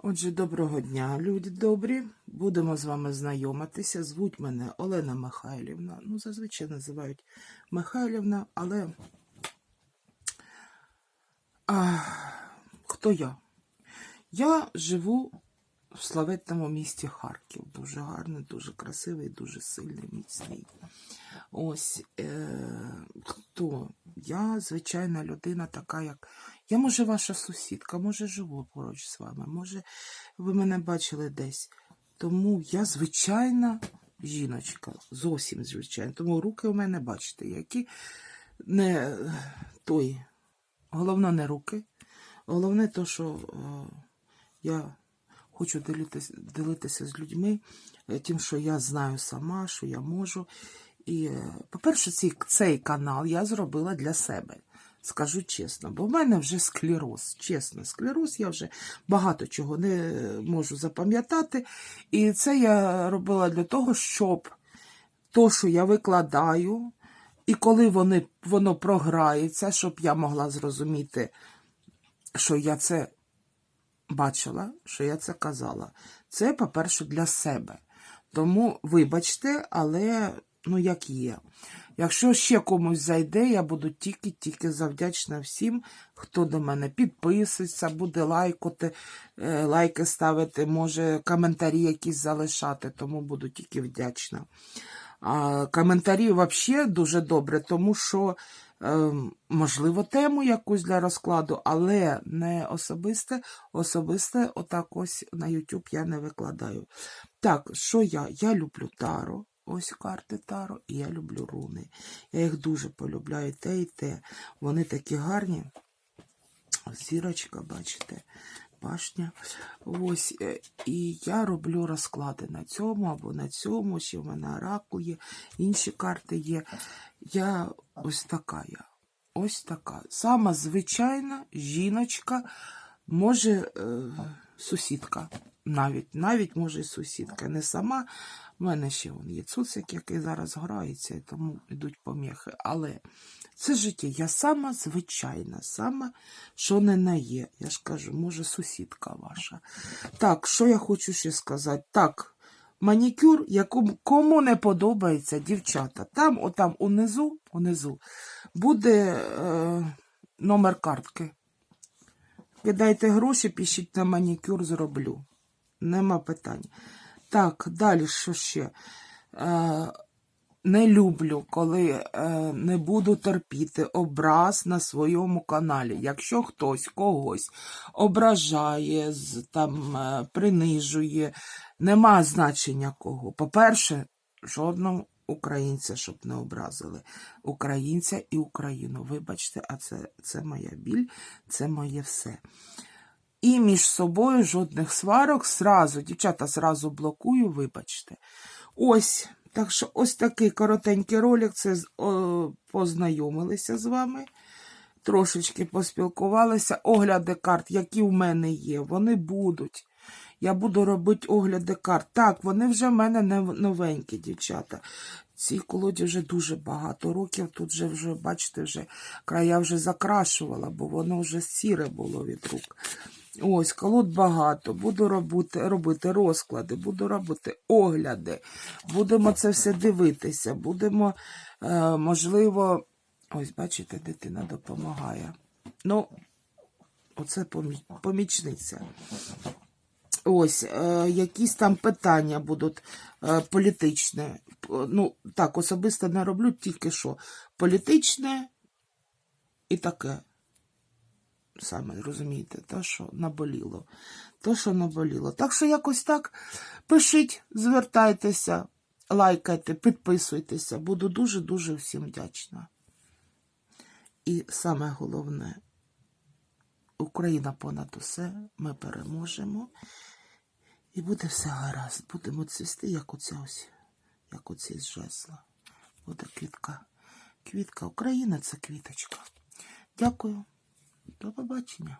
Отже, доброго дня, люди добрі. Будемо з вами знайомитися. Звуть мене Олена Михайлівна. Ну, зазвичай називають Михайлівна, але а, хто я? Я живу в славетному місті Харків. Дуже гарний, дуже красивий, дуже сильний, міцний. Ось е, хто? Я звичайна людина, така як. Я, може, ваша сусідка, може, живу поруч з вами, може, ви мене бачили десь. Тому я звичайна жіночка, зовсім звичайна. Тому руки у мене, бачите, які не той. Головне не руки. Головне то, що е, я хочу ділитися, ділитися з людьми е, тим, що я знаю сама, що я можу. І, е, по-перше, цей канал я зробила для себе. Скажу чесно, бо в мене вже склероз. Чесно, склероз, я вже багато чого не можу запам'ятати. І це я робила для того, щоб то, що я викладаю, і коли вони, воно програється, щоб я могла зрозуміти, що я це бачила, що я це казала. Це, по-перше, для себе. Тому, вибачте, але ну як є. Якщо ще комусь зайде, я буду тільки-тільки завдячна всім, хто до мене підписується, буде лайкати, е, лайки ставити, може коментарі якісь залишати, тому буду тільки вдячна. А коментарі взагалі дуже добре, тому що, е, можливо, тему якусь для розкладу, але не особисте, особисте, отак ось на YouTube я не викладаю. Так, що я? Я люблю Таро. Ось карти Таро, і я люблю руни. Я їх дуже полюбляю, те і те. Вони такі гарні. Зірочка, бачите, башня. Ось, е, і я роблю розклади на цьому або на цьому. Ще в мене оракул є, інші карти є. Я ось така я. Ось така. Сама звичайна жіночка, може, е, сусідка. Навіть, навіть може і сусідка. Не сама. У мене ще вон є цуцик, який зараз грається, і тому йдуть поміхи. Але це життя. Я сама звичайна, сама, що не на є. Я ж кажу, може, сусідка ваша. Так, що я хочу ще сказати? Так, манікюр, якому кому не подобається, дівчата. Там, отам унизу, унизу буде е, номер картки. Кидайте гроші, пишіть на манікюр, зроблю. Нема питань. Так, далі що ще? Е, не люблю, коли е, не буду терпіти образ на своєму каналі. Якщо хтось когось ображає, там, е, принижує, нема значення кого. По-перше, жодного українця, щоб не образили. Українця і Україну. Вибачте, а це, це моя біль, це моє все. І між собою жодних сварок. Сразу, дівчата, зразу блокую, вибачте. Ось, так що ось такий коротенький ролик. Це о, познайомилися з вами. Трошечки поспілкувалися. Огляди карт, які в мене є, вони будуть. Я буду робити огляди карт. Так, вони вже в мене не новенькі, дівчата. Цій колоді вже дуже багато років. Тут вже, вже бачите, вже края вже закрашувала, бо воно вже сіре було від рук. Ось, колод багато. Буду робити, робити розклади, буду робити огляди. Будемо це все дивитися. Будемо, е, можливо, ось, бачите, дитина допомагає. Ну, оце помічниця. Ось, е, якісь там питання будуть е, політичне. Ну, так, особисто не роблю тільки що. Політичне і таке. Саме розумієте, те, що наболіло. То, що наболіло. Так що якось так пишіть, звертайтеся, лайкайте, підписуйтеся. Буду дуже-дуже всім вдячна. І саме головне, Україна понад усе, ми переможемо. І буде все гаразд. Будемо цвісти, як оце ось, як оці з жезла. Буде квітка. Квітка. Україна це квіточка. Дякую. До побачення.